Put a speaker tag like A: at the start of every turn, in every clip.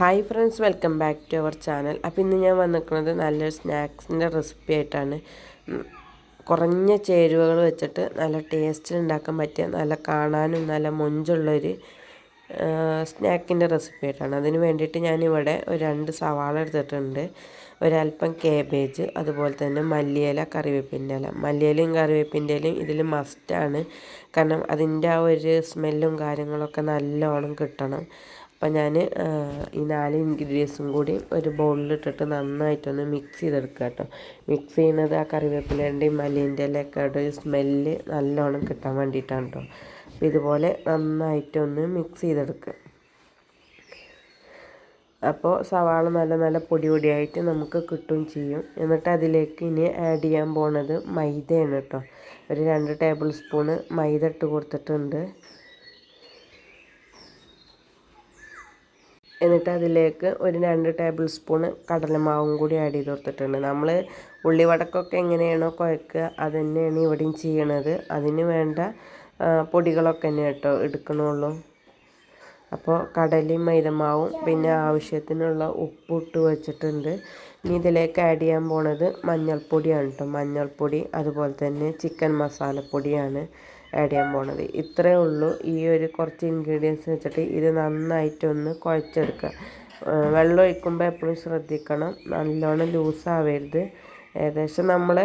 A: Hi friends welcome back to our channel അപ്പോൾ ഇന്ന് ഞാൻ വന്നിരിക്കുന്നത് നല്ലൊരു സ്നാക്സിന്റെ റെസിപ്പി ആയിട്ടാണ്. കുറഞ്ഞ ചേരുവകൾ വെച്ചിട്ട് നല്ല ടേസ്റ്റിൽ ഉണ്ടാക്കാൻ പറ്റിയ നല്ല കാണാനും നല്ല മൊഞ്ചുള്ളൊരു സ്നാക്കിന്റെ റെസിപ്പി ആയിട്ടാണ്. അതിന് വേണ്ടിയിട്ട് ഞാനിവിടെ ഒരു രണ്ട് സവാള എടുത്തിട്ടുണ്ട്. ഒരല്പം കേബേജ് അതുപോലെ തന്നെ മല്ലിയില കറിവേപ്പിന്റെ ഇല. മല്ലിയിലയും കറിവേപ്പിന്റെ ഇലയും ഇതിൽ മസ്റ്റാണ് കാരണം അതിന്റെ ആ ഒരു സ്മെല്ലും കാര്യങ്ങളൊക്കെ നല്ലോണം കിട്ടണം. അപ്പം ഞാൻ ഈ നാല് ഇൻഗ്രീഡിയൻസും കൂടി ഒരു ബൗളിലിട്ടിട്ട് നന്നായിട്ടൊന്ന് മിക്സ് ചെയ്തെടുക്കുക കേട്ടോ മിക്സ് ചെയ്യുന്നത് ആ കറിവേപ്പിലേന്റെയും മല്ലിന്റെ ഇലയൊക്കെ ഒരു സ്മെല്ല് നല്ലോണം കിട്ടാൻ വേണ്ടിയിട്ടാണ് കേട്ടോ അപ്പം ഇതുപോലെ നന്നായിട്ടൊന്ന് മിക്സ് ചെയ്തെടുക്കുക അപ്പോൾ സവാള നല്ല നല്ല പൊടി പൊടിയായിട്ട് നമുക്ക് കിട്ടും ചെയ്യും. എന്നിട്ട് അതിലേക്ക് ഇനി ആഡ് ചെയ്യാൻ പോണത് മൈദയാണ് കേട്ടോ ഒരു രണ്ട് ടേബിൾ സ്പൂണ് മൈദ ഇട്ട് കൊടുത്തിട്ടുണ്ട്. എന്നിട്ട് അതിലേക്ക് ഒരു രണ്ട് ടേബിൾ സ്പൂൺ കടലമാവും കൂടി ആഡ് ചെയ്ത് കൊടുത്തിട്ടുണ്ട്. നമ്മൾ ഉള്ളിവടക്കൊക്കെ എങ്ങനെയാണോ കുഴക്കുക അത് തന്നെയാണ് ഇവിടെയും ചെയ്യണത്. അതിന് വേണ്ട പൊടികളൊക്കെ തന്നെ കേട്ടോ എടുക്കണുള്ളൂ. അപ്പോൾ കടലയും മൈദമാവും പിന്നെ ആവശ്യത്തിനുള്ള ഉപ്പ് ഇട്ട് വെച്ചിട്ടുണ്ട്. ഇനി ഇതിലേക്ക് ആഡ് ചെയ്യാൻ പോണത് മഞ്ഞൾപ്പൊടിയാണ് കേട്ടോ. മഞ്ഞൾപ്പൊടി അതുപോലെ തന്നെ ചിക്കൻ മസാലപ്പൊടിയാണ്. ആഡ് ചെയ്യാൻ പോണത്. ഇത്രയേ ഉള്ളൂ. ഈ ഒരു കുറച്ച് ഇൻഗ്രീഡിയൻസ് വെച്ചിട്ട് ഇത് നന്നായിട്ടൊന്ന് കുഴച്ചെടുക്കുക വെള്ളം ഒഴിക്കുമ്പോൾ എപ്പോഴും ശ്രദ്ധിക്കണം. നല്ലോണം ലൂസാവരുത് ഏകദേശം നമ്മൾ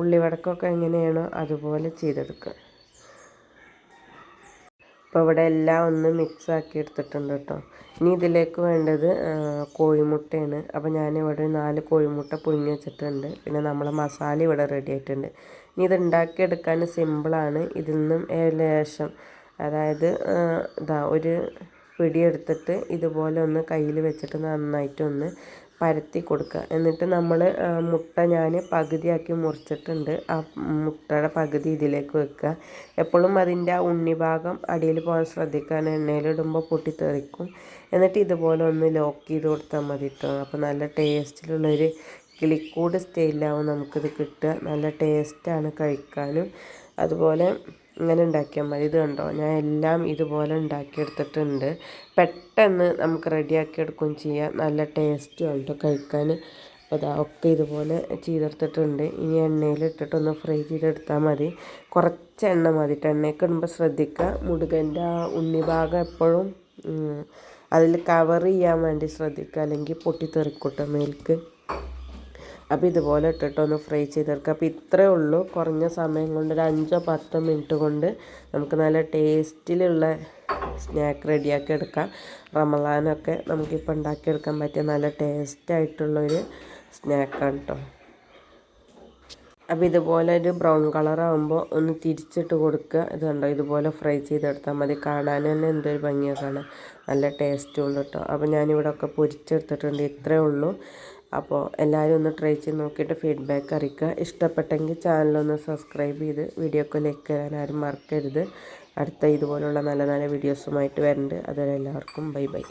A: ഉള്ളിവടക്കൊക്കെ എങ്ങനെയാണോ അതുപോലെ ചെയ്തെടുക്കുക അപ്പോൾ ഇവിടെ എല്ലാം ഒന്ന് മിക്സ് ആക്കി എടുത്തിട്ടുണ്ട് കേട്ടോ ഇനി ഇതിലേക്ക് വേണ്ടത് കോഴിമുട്ടയാണ്. അപ്പോൾ ഞാനിവിടെ നാല് കോഴിമുട്ട പുഴുങ്ങി വെച്ചിട്ടുണ്ട്. പിന്നെ നമ്മളെ മസാല ഇവിടെ റെഡി ആയിട്ടുണ്ട്. ഇനി ഇത് ഉണ്ടാക്കിയെടുക്കാൻ സിമ്പിളാണ്. ഇതിൽ നിന്നും ലേശം അതായത് ഇതാ ഒരു പിടിയെടുത്തിട്ട് ഇതുപോലെ ഒന്ന് കയ്യിൽ വെച്ചിട്ട് നന്നായിട്ടൊന്ന് പരത്തി കൊടുക്കുക. എന്നിട്ട് നമ്മൾ മുട്ട ഞാൻ പകുതിയാക്കി മുറിച്ചിട്ടുണ്ട്. ആ മുട്ടയുടെ പകുതി ഇതിലേക്ക് വെക്കുക. എപ്പോഴും അതിന്റെ ആ ഉണ്ണിഭാഗം അടിയിൽ പോകാൻ ശ്രദ്ധിക്കാൻ എണ്ണയിലിടുമ്പോൾ പൊട്ടിത്തെറിക്കും എന്നിട്ട് ഇതുപോലെ ഒന്ന് ലോക്ക് ചെയ്ത് കൊടുത്താൽ മതി കേട്ടോ അപ്പോൾ നല്ല ടേസ്റ്റിലുള്ളൊരു കിളിക്കൂട് സ്റ്റൈലിലാവും നമുക്കിത് കിട്ടുക. നല്ല ടേസ്റ്റാണ് കഴിക്കാനും. അതുപോലെ ഇങ്ങനെ ഉണ്ടാക്കിയാൽ മതി. ഇത് കണ്ടോ? ഞാൻ എല്ലാം ഇതുപോലെ ഉണ്ടാക്കിയെടുത്തിട്ടുണ്ട്. പെട്ടെന്ന് നമുക്ക് റെഡിയാക്കി എടുക്കുകയും ചെയ്യാം. നല്ല ടേസ്റ്റും കേട്ടോ കഴിക്കാൻ അപ്പോൾ അതാ ഒക്കെ ഇതുപോലെ ചെയ്തെടുത്തിട്ടുണ്ട്. ഇനി എണ്ണയിൽ ഇട്ടിട്ടൊന്ന് ഫ്രൈ ചെയ്തെടുത്താൽ മതി. കുറച്ച് എണ്ണ മതി എണ്ണയൊക്കെ ഇടുമ്പോൾ ശ്രദ്ധിക്കുക. മുടുകന്റെ ആ ഉണ്ണിഭാഗം എപ്പോഴും അതിൽ കവർ ചെയ്യാൻ വേണ്ടി ശ്രദ്ധിക്കുക. അല്ലെങ്കിൽ പൊട്ടിത്തെറിക്കൂട്ടോ മേൽക്ക്. അപ്പോൾ ഇതുപോലെ ഇട്ടിട്ടൊന്ന് ഫ്രൈ ചെയ്തെടുക്കുക അപ്പോൾ ഇത്രയേ ഉള്ളൂ. കുറഞ്ഞ സമയം കൊണ്ട് ഒരു അഞ്ചോ പത്തോ മിനിറ്റ് കൊണ്ട് നമുക്ക് നല്ല ടേസ്റ്റിലുള്ള സ്നാക്ക് റെഡിയാക്കി എടുക്കാം. റമലാനൊക്കെ നമുക്കിപ്പോൾ ഉണ്ടാക്കിയെടുക്കാൻ പറ്റിയ നല്ല ടേസ്റ്റായിട്ടുള്ളൊരു സ്നാക്കാണ് കേട്ടോ അപ്പോൾ ഇതുപോലെ ഒരു ബ്രൗൺ കളറാകുമ്പോൾ ഒന്ന് തിരിച്ചിട്ട് കൊടുക്കുക. ഇത് കണ്ടോ? ഇതുപോലെ ഫ്രൈ ചെയ്തെടുത്താൽ മതി. കാണാൻ തന്നെ എന്തൊരു ഭംഗിയാണ് കാണാൻ. നല്ല ടേസ്റ്റും ഉണ്ട് കേട്ടോ അപ്പോൾ ഞാനിവിടെ ഒക്കെ പൊരിച്ചെടുത്തിട്ടുണ്ട്. ഇത്രയേ ഉള്ളൂ. അപ്പോൾ എല്ലാവരും ഒന്ന് ട്രൈ ചെയ്ത് നോക്കിയിട്ട് ഫീഡ്ബാക്ക് അറിയിക്കുക. ഇഷ്ടപ്പെട്ടെങ്കിൽ ചാനലൊന്ന് സബ്സ്ക്രൈബ് ചെയ്ത് വീഡിയോക്ക് ലൈക്ക് ചെയ്യാൻ ആരും മറക്കരുത്. അടുത്ത ഇതുപോലുള്ള നല്ല നല്ല വീഡിയോസുമായിട്ട് വരുന്നുണ്ട് അതുവരെ എല്ലാവർക്കും ബൈ ബൈ